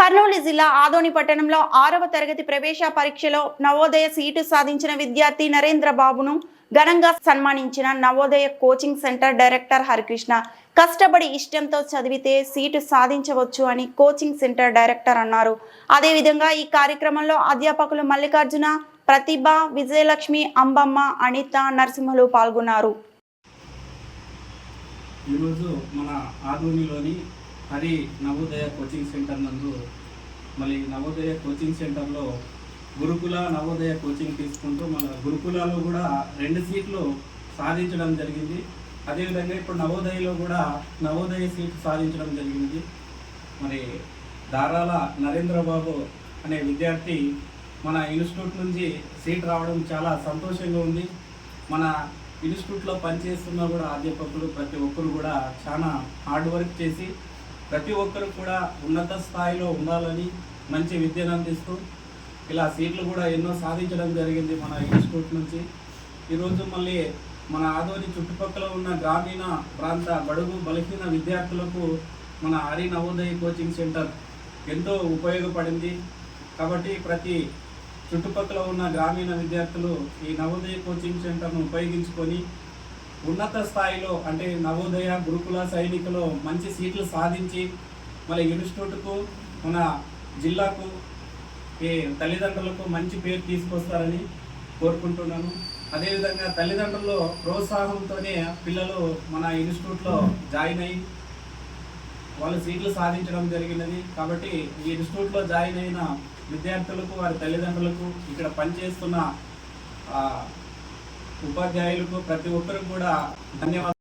కర్నూలు జిల్లా ఆదోని పట్టణంలో ఆరవ తరగతి ప్రవేశ పరీక్షలో నవోదయ సీటు సాధించిన విద్యార్థి నరేంద్ర బాబును ఘనంగా సన్మానించిన Navodaya coaching centre director Harikrishna. కష్టపడి ఇష్టంతో చదివితే సీటు సాధించవచ్చు అని కోచింగ్ సెంటర్ డైరెక్టర్ అన్నారు. అదేవిధంగా ఈ కార్యక్రమంలో అధ్యాపకులు మల్లికార్జున ప్రతిభ విజయలక్ష్మి అంబమ్మ అనిత నరసింహలు పాల్గొన్నారు. ఈరోజు మన ఆదోనిలోని హరి నవోదయ కోచింగ్ సెంటర్ నందు మళ్ళీ నవోదయ కోచింగ్ సెంటర్లో గురుకుల నవోదయ కోచింగ్ తీసుకుంటూ మన గురుకులలో కూడా రెండు సీట్లు సాధించడం జరిగింది. అదేవిధంగా ఇప్పుడు నవోదయలో కూడా నవోదయ సీట్ సాధించడం జరిగింది. మరి దారాల నరేంద్ర బాబు అనే విద్యార్థి మన ఇన్స్టిట్యూట్ నుంచి సీట్ రావడం చాలా సంతోషంగా ఉంది. మన ఇన్స్టిట్యూట్లో పనిచేస్తున్న కూడా అధ్యాపకులు ప్రతి ఒక్కరు కూడా చాలా హార్డ్ వర్క్ చేసి ప్రతి ఒక్కరు కూడా ఉన్నత స్థాయిలో ఉండాలని మంచి విద్యను అందిస్తూ ఇలా సీట్లు కూడా ఎన్నో సాధించడం జరిగింది మన ఇన్స్టిట్యూట్ నుంచి. ఈరోజు మళ్ళీ మన ఆదోని చుట్టుపక్కల ఉన్న గ్రామీణ ప్రాంత బడుగు బలహీన విద్యార్థులకు మన హరి నవోదయ కోచింగ్ సెంటర్ ఎంతో ఉపయోగపడింది. కాబట్టి ప్రతి చుట్టుపక్కల ఉన్న గ్రామీణ విద్యార్థులు ఈ నవోదయ కోచింగ్ సెంటర్ను ఉపయోగించుకొని ఉన్నత స్థాయిలో అంటే నవోదయ గురుకుల సైనికులు మంచి సీట్లు సాధించి మన ఇన్స్టిట్యూట్కు మన జిల్లాకు ఈ తల్లిదండ్రులకు మంచి పేరు తీసుకొస్తారని కోరుకుంటున్నాను. అదేవిధంగా తల్లిదండ్రుల ప్రోత్సాహంతోనే పిల్లలు మన ఇన్స్టిట్యూట్లో జాయిన్ అయ్యి వాళ్ళు సీట్లు సాధించడం జరిగినది. కాబట్టి ఈ ఇన్స్టిట్యూట్లో జాయిన్ అయిన విద్యార్థులకు వారి తల్లిదండ్రులకు ఇక్కడ పనిచేస్తున్న ఉపాధ్యాయులకు ప్రతి ఒక్కరికి కూడా ధన్యవాదాలు.